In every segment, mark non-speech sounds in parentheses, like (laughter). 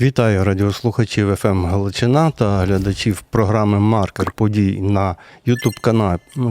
Вітаю радіослухачів ФМ Галичина та глядачів програми Маркер подій на Ютуб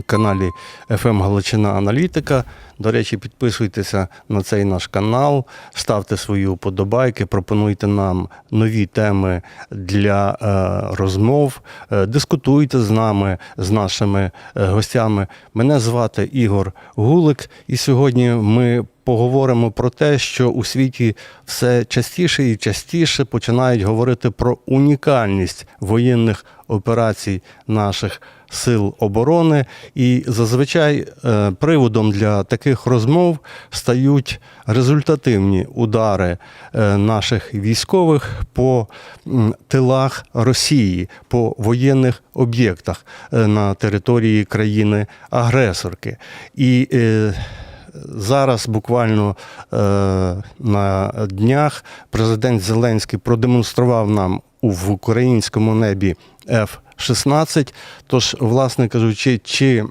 каналі ФМ Галичина Аналітика. До речі, підписуйтеся на цей наш канал, ставте свої уподобайки, пропонуйте нам нові теми для е, розмов, е, дискутуйте з нами, з нашими е, гостями. Мене звати Ігор Гулик, і сьогодні ми поговоримо про те, що у світі все частіше і частіше починають говорити про унікальність воєнних операцій наших сил оборони. І зазвичай е, приводом для таких розмов стають результативні удари е, наших військових по тилах Росії, по воєнних об'єктах е, на території країни-агресорки. І Зараз буквально е, на днях президент Зеленський продемонстрував нам в українському небі F-16. Тож, власне кажучи, чи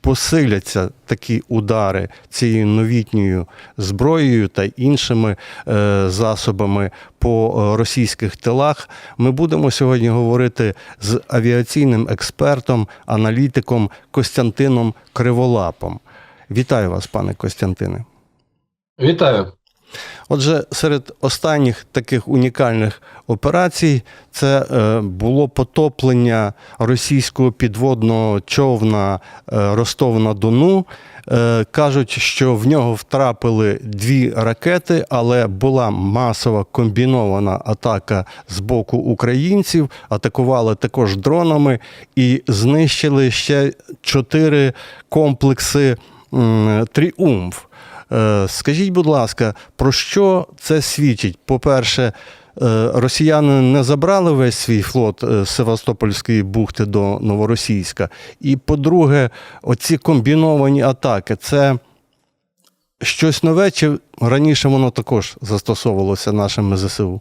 посиляться такі удари цією новітньою зброєю та іншими е, засобами по е, російських тилах, ми будемо сьогодні говорити з авіаційним експертом, аналітиком Костянтином Криволапом. Вітаю вас, пане Костянтине. Вітаю. Отже, серед останніх таких унікальних операцій це е, було потоплення російського підводного човна е, Ростов на Дону. Е, Кажуть, що в нього втрапили дві ракети, але була масова комбінована атака з боку українців. Атакували також дронами і знищили ще чотири комплекси Тріумф. Е, Скажіть, будь ласка, про що це свідчить? По-перше, е, росіяни не забрали весь свій флот е, з Севастопольської бухти до Новоросійська. І по-друге, оці комбіновані атаки це щось нове, чи раніше воно також застосовувалося нашими ЗСУ?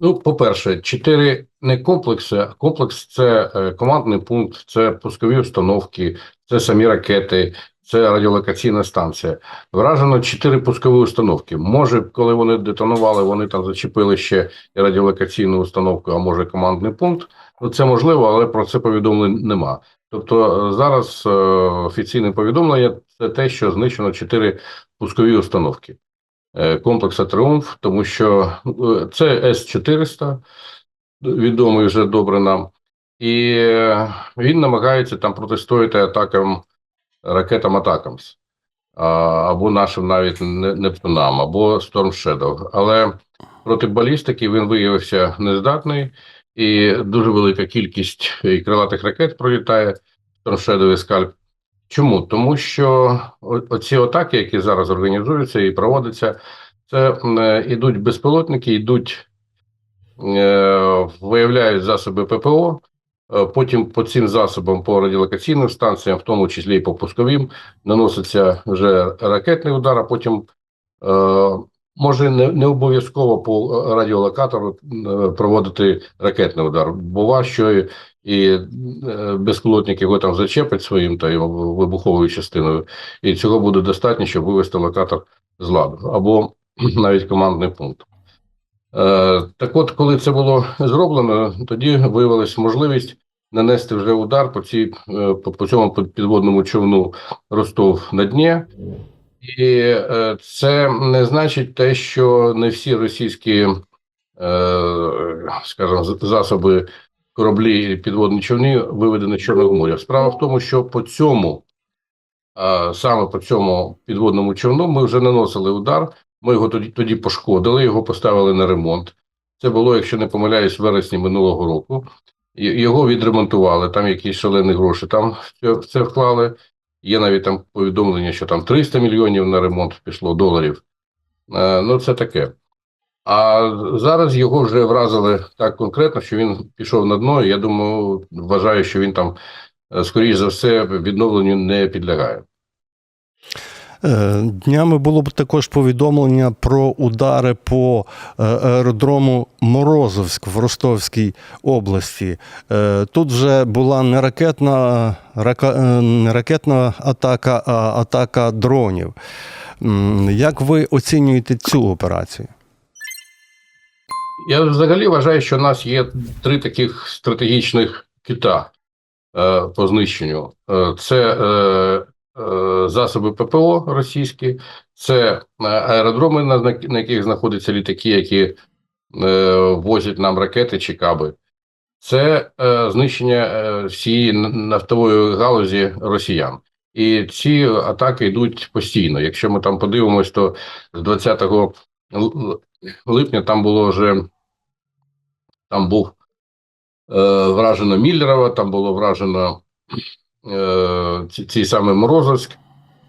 Ну, по-перше, чотири не комплекси, а комплекс це командний пункт, це пускові установки, це самі ракети, це радіолокаційна станція. Вражено чотири пускові установки. Може, коли вони детонували, вони там зачепили ще і радіолокаційну установку, а може командний пункт. Ну, це можливо, але про це повідомлень нема. Тобто е, зараз е, офіційне повідомлення це те, що знищено чотири пускові установки е, комплекса Тріумф, тому що е, це С-400, відомий вже добре нам, і він намагається там протистояти атакам ракетам Атакамс, або нашим навіть Нептунам, або Storm Shadow. Але проти балістики він виявився нездатний, і дуже велика кількість крилатих ракет пролітає Storm Shadow і Скальп. Чому? Тому що оці атаки, які зараз організуються і проводяться, це м, е, безпілотники, йдуть, е, виявляють засоби ППО, потім по цим засобам, по радіолокаційним станціям, в тому числі і по пусковим, наноситься вже ракетний удар, а потім е, може не, не обов'язково по радіолокатору е, проводити ракетний удар. Бува, що і, і е, безпілотник його там зачепить своїм та його вибуховою частиною, і цього буде достатньо, щоб вивести локатор з ладу або (clears throat) навіть командний пункт. Е, так от, коли це було зроблено, тоді виявилася можливість нанести вже удар по цій е, по, цьому підводному човну Ростов на Дні. І е, це не значить те, що не всі російські, е, скажімо, засоби кораблі і підводні човни виведені з Чорного моря. Справа в тому, що по цьому, саме по цьому підводному човну, ми вже наносили удар. Ми його тоді, тоді пошкодили, його поставили на ремонт. Це було, якщо не помиляюсь, в вересні минулого року. Його відремонтували, там якісь шалені гроші там в це, вклали. Є навіть там повідомлення, що там 300 мільйонів на ремонт пішло доларів. Е, ну, це таке. А зараз його вже вразили так конкретно, що він пішов на дно. і Я думаю, вважаю, що він там, е, скоріш за все, відновленню не підлягає. Е, Днями було б також повідомлення про удари по е, аеродрому Морозовськ в Ростовській області. Е, Тут вже була не ракетна, не ракетна атака, а атака дронів. Як ви оцінюєте цю операцію? Я взагалі вважаю, що у нас є три таких стратегічних кита по знищенню: це засоби ППО російські, це е, аеродроми, на, яких знаходяться літаки, які е, возять нам ракети чи каби. Це е, знищення е, всієї нафтової галузі росіян. І ці атаки йдуть постійно. Якщо ми там подивимось, то з 20 л- л- липня там було вже там був е, вражено Міллерова, там було вражено е, ці, ці саме Морозовськ,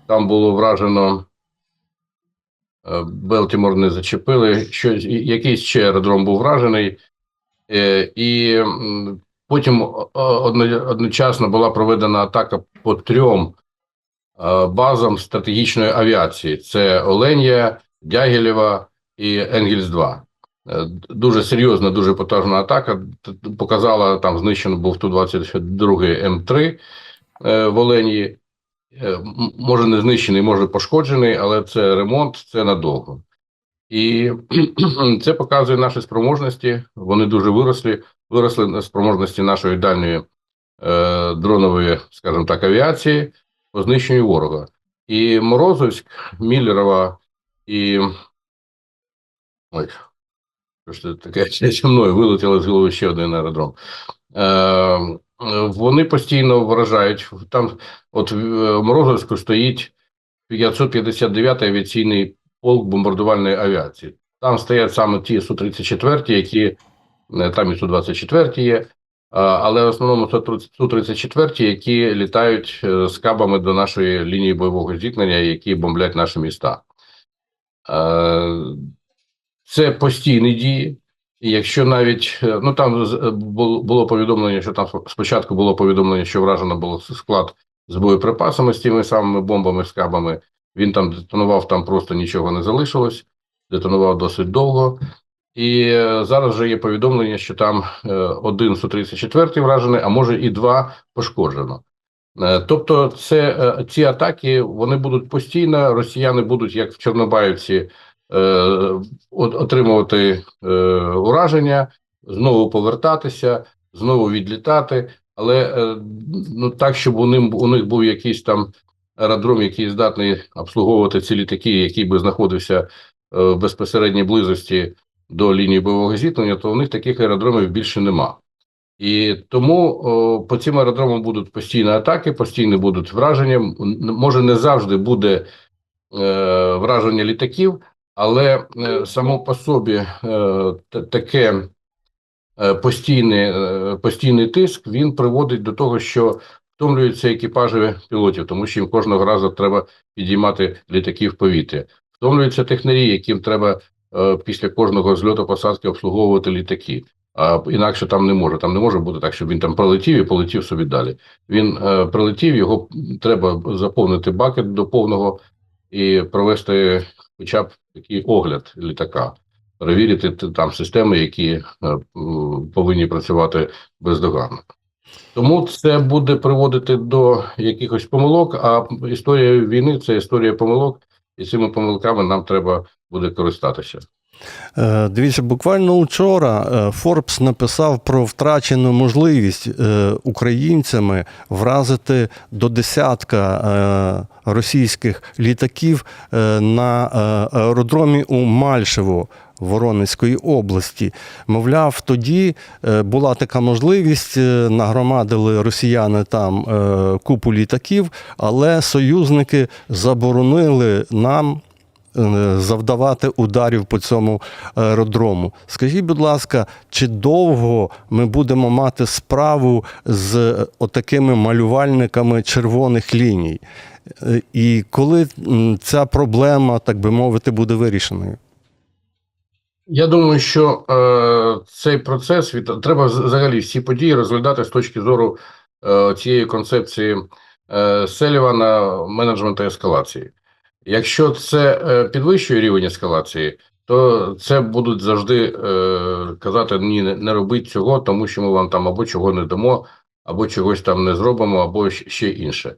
там було вражено е, Белтімор не зачепили. Щось, якийсь ще аеродром був вражений. Е, і потім одночасно була проведена атака по трьом базам стратегічної авіації: це Оленя, Дягілєва і Енгельс-2. Е, Дуже серйозна, дуже потужна атака. Показала там знищено був Ту-22 М3 е, в Оленії. Е, Може не знищений, може пошкоджений, але це ремонт, це надовго. І (clears throat) це показує наші спроможності. Вони дуже виросли. Виросли на спроможності нашої дальньої е, дронової, скажімо так, авіації по знищенню ворога. І Морозовськ, Міллерова і ой, що це таке (laughs) зі мною вилетіло з голови ще один аеродром. Е, е, вони постійно вражають. Там, от в е, Морозовську стоїть 559-й авіаційний полк бомбардувальної авіації. Там стоять саме ті Су-34, які е, там і Су-24 є, але в основному Су-34, які літають е, з кабами до нашої лінії бойового зіткнення, які бомблять наші міста. Е, Це постійні дії. Якщо навіть е, ну там е, було повідомлення, що там спочатку було повідомлення, що вражено було склад з боєприпасами з тими самими бомбами, з кабами. Він там детонував, там просто нічого не залишилось, детонував досить довго. І е, зараз вже є повідомлення, що там один Су-34 вражений, а може і два пошкоджено. Тобто, це ці атаки вони будуть постійно. Росіяни будуть, як в Чорнобаївці, отримувати е, ураження, знову повертатися, знову відлітати. Але е, ну так, щоб у ним у них був якийсь там аеродром, який здатний обслуговувати ці літаки, який би знаходився е, в безпосередній близості до лінії бойового зіткнення, то у них таких аеродромів більше нема. І тому о, по цим аеродромам будуть постійні атаки, постійні будуть враження. Може, не завжди буде е, враження літаків, але е, само по собі е, таке е, постійний, постійний тиск він приводить до того, що втомлюються екіпажі пілотів, тому що їм кожного разу треба підіймати літаки в повітря. Втомлюються технарі, яким треба після кожного зльоту посадки обслуговувати літаки. А інакше там не може. Там не може бути так, щоб він там пролетів і полетів собі далі. Він е, прилетів, його треба заповнити бакет до повного і провести хоча б такий огляд літака, перевірити там системи, які е, повинні працювати бездоганно. Тому це буде приводити до якихось помилок, а історія війни це історія помилок, і цими помилками нам треба буде користатися. Е, Дивіться, буквально вчора е, Форбс написав про втрачену можливість е, українцями вразити до десятка російських літаків на аеродромі у Мальшево. Воронезької області, мовляв, тоді була така можливість, нагромадили росіяни там купу літаків, але союзники заборонили нам завдавати ударів по цьому аеродрому. Скажіть, будь ласка, чи довго ми будемо мати справу з е, отакими малювальниками червоних ліній? Е, І коли ця проблема, так би мовити, буде вирішеною? Я думаю, що е, цей процес від треба взагалі всі події розглядати з точки зору е, цієї концепції е, Селівана менеджменту ескалації. Якщо це е, підвищує рівень ескалації, то це будуть завжди е, казати: ні, не, робіть цього, тому що ми вам там або чого не дамо, або чогось там не зробимо, або ще інше.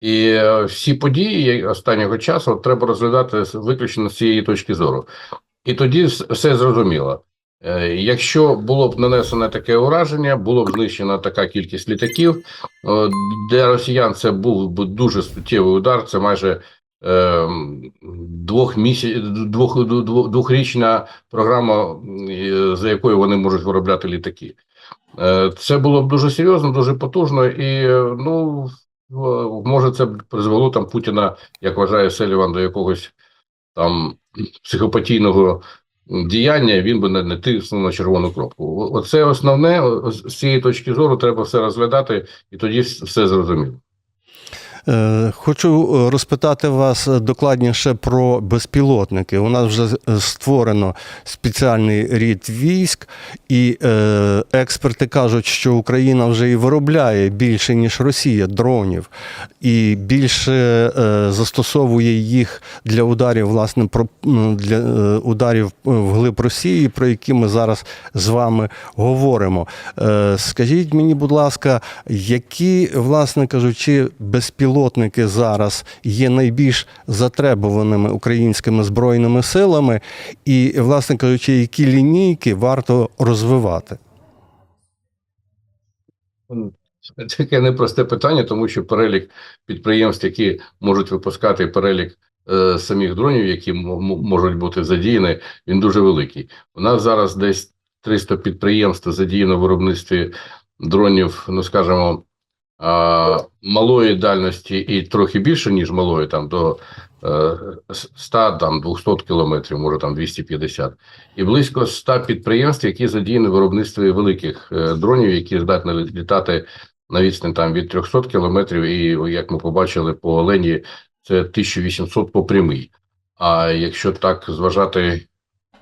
І е, всі події останнього часу треба розглядати виключно з цієї точки зору. І тоді все зрозуміло. Якщо було б нанесено таке ураження, було б знищена така кількість літаків. Для росіян це був би дуже суттєвий удар. Це майже двох місяць, двох, двох- двохрічна програма, е, за якою вони можуть виробляти літаки. Е, Це було б дуже серйозно, дуже потужно, і е, ну може це б призвело там Путіна, як вважає Селіван, до якогось там психопатійного діяння, він би не, тиснув на червону кнопку. О- Оце основне, з цієї точки зору треба все розглядати, і тоді все зрозуміло. Е, Хочу е, розпитати вас докладніше про безпілотники. У нас вже е, створено спеціальний рід військ, і експерти кажуть, що Україна вже і виробляє більше, ніж Росія, дронів, і більше застосовує їх для ударів, власне, про для ударів вглиб Росії, про які ми зараз з вами говоримо. Скажіть мені, будь ласка, які, власне кажучи, безпілотники зараз є найбільш затребуваними українськими збройними силами, і, власне кажучи, які лінійки варто розвивати? Таке непросте питання, тому що перелік підприємств, які можуть випускати перелік е, самих дронів, які можуть бути задіяні, він дуже великий. У нас зараз десь 300 підприємств задіяно в виробництві дронів, ну скажімо, малої дальності і трохи більше, ніж малої, там до е, 100, там 200 кілометрів, може там 250. І близько 100 підприємств, які задіяні в виробництві великих е, дронів, які здатні літати на відстань там від 300 кілометрів, і як ми побачили по Олені, це 1800 по прямій. А якщо так зважати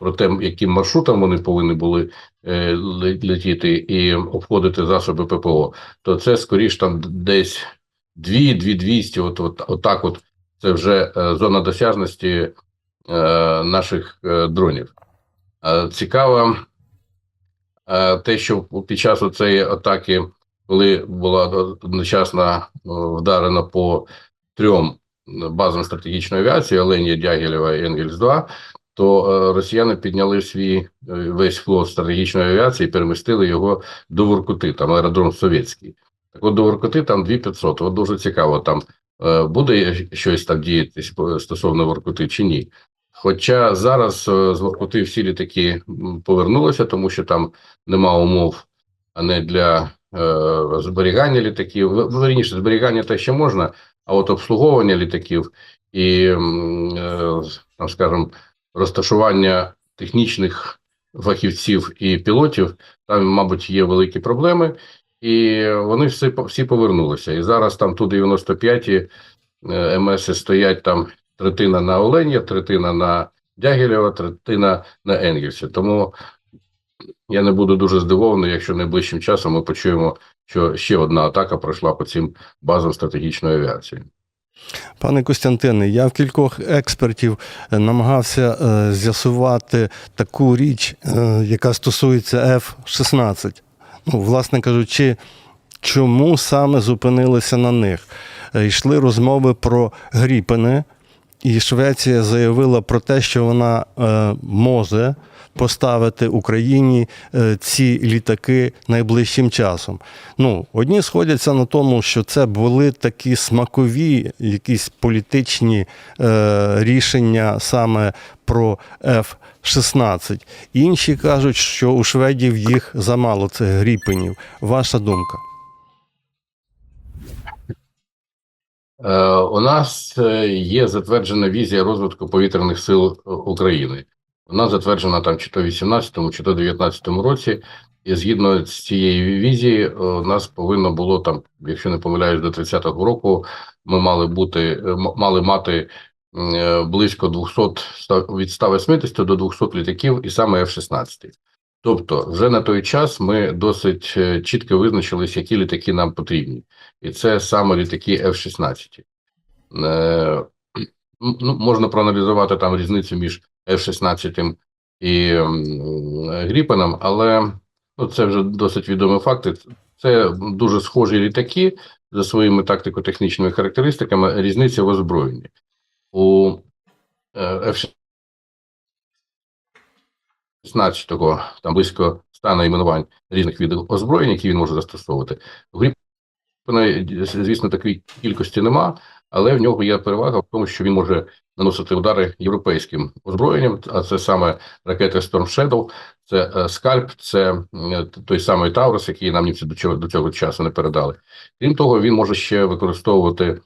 про те, яким маршрутом вони повинні були е, летіти і обходити засоби ППО, то це скоріш там десь 2-200, от, от, отак от це вже е, зона досяжності е, наших е, дронів. Е, цікаво е, те, що під час цієї атаки, коли була одночасно е, вдарена по трьом базам стратегічної авіації Оленія, Дягілєва і Енгельс-2, то е, росіяни підняли свій е, весь флот стратегічної авіації і перемістили його до Воркути, там аеродром Совєтський. Так от до Воркути там 2500. От дуже цікаво, там е, буде щось там діятись стосовно Воркути чи ні. Хоча зараз з Воркути всі літаки повернулися, тому що там нема умов, а не для е, зберігання літаків. Верніше, зберігання те ще можна, а от обслуговування літаків і, е, там, скажімо, розташування технічних фахівців і пілотів, там, мабуть, є великі проблеми, і вони всі, всі повернулися. І зараз там ту 95 е, МС стоять там третина на Олені, третина на Дягілєва, третина на Енгельсі. Тому я не буду дуже здивований, якщо найближчим часом ми почуємо, що ще одна атака пройшла по цим базам стратегічної авіації. Пане Костянтине, я в кількох експертів е, намагався е, з'ясувати таку річ, е, яка стосується F-16. Ну, власне кажучи, чому саме зупинилися на них? Йшли розмови про Гріпени, і Швеція заявила про те, що вона може поставити Україні е, ці літаки найближчим часом. Ну, одні сходяться на тому, що це були такі смакові, якісь політичні е, рішення саме про F-16. Інші кажуть, що у шведів їх замало цих гріпенів. Ваша думка? Е, У нас е, є затверджена візія розвитку повітряних сил України. Вона затверджена там чи то в 18-му, чи то 19-му році. І згідно з цієї візії, е, у нас повинно було там, якщо не помиляюсь, до 30-го року ми мали бути, е, мали мати е, близько 200, від 180 до 200 літаків, і саме F-16. Тобто, вже на той час ми досить е, чітко визначились, які літаки нам потрібні, і це саме літаки F-16. Е, ну, можна проаналізувати там різницю між F-16 і Гріпеном, але ну, це вже досить відомі факти. Це дуже схожі літаки за своїми тактико-технічними характеристиками, різниця в озброєнні. У е, F-16 там близько 100 найменувань різних видів озброєнь, які він може застосовувати. В Гріпена, звісно, такої кількості нема, але в нього є перевага в тому, що він може наносити удари європейським озброєнням, а це саме ракети Storm Shadow, це е, скальп, це е, той самий Таурус, який нам німці до цього, до цього часу не передали. Крім того, він може ще використовувати,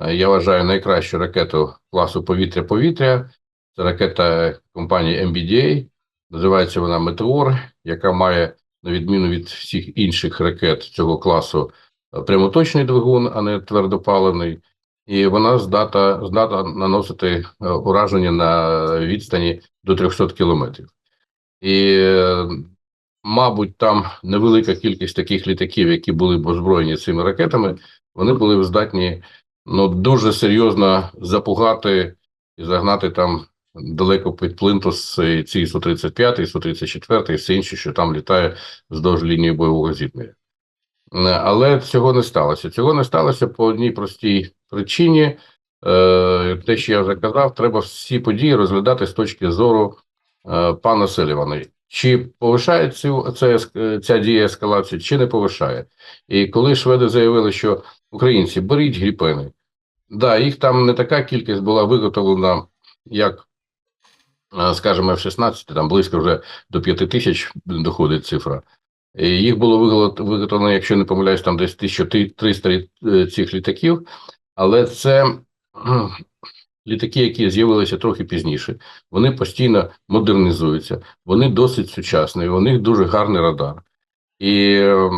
е, я вважаю, найкращу ракету класу повітря-повітря. Це ракета компанії MBDA, називається вона Метеор, яка має, на відміну від всіх інших ракет цього класу, е, прямоточний двигун, а не твердопаливний. І вона здата, здатна наносити е, ураження на відстані до 300 кілометрів. І, е, мабуть, там невелика кількість таких літаків, які були б озброєні цими ракетами, вони були б здатні ну, дуже серйозно запугати і загнати там далеко під плинтус ці Су-35, Су-34 і все інше, що там літає вздовж лінії бойового зіткнення. Е, Але цього не сталося. Цього не сталося по одній простій причині. Е, Те, що я вже казав, треба всі події розглядати з точки зору е, пана Селівана. Чи повишає цю це, ця дія ескалацію, чи не повишає. І коли шведи заявили, що українці беріть гріпени, да, їх там не така кількість була виготовлена, як, скажімо, F-16, там близько вже до 5 тисяч доходить цифра. І Їх було виготовлено, якщо не помиляюсь, там десь 1300 е, цих літаків, але це літаки, які з'явилися трохи пізніше. Вони постійно модернізуються, вони досить сучасні, у них дуже гарний радар. І е,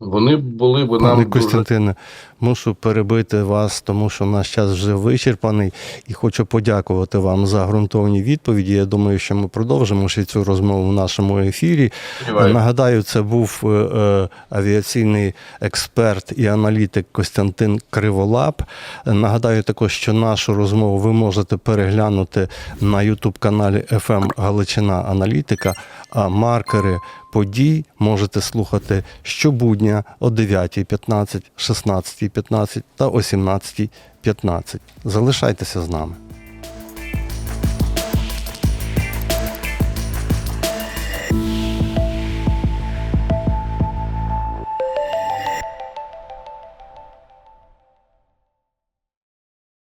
вони були б нам Пане дуже... Костянтине, мушу перебити вас, тому що наш час вже вичерпаний, і хочу подякувати вам за ґрунтовні відповіді. Я думаю, що ми продовжимо ще цю розмову в нашому ефірі. Сподіваюся. Нагадаю, це був е, е, авіаційний експерт і аналітик Костянтин Криволап. Нагадаю також, що нашу розмову ви можете переглянути на Ютуб каналі FM Галичина Аналітика, а маркери подій можете слухати щобудня о 9.15, 16.15 та о 17.15. Залишайтеся з нами.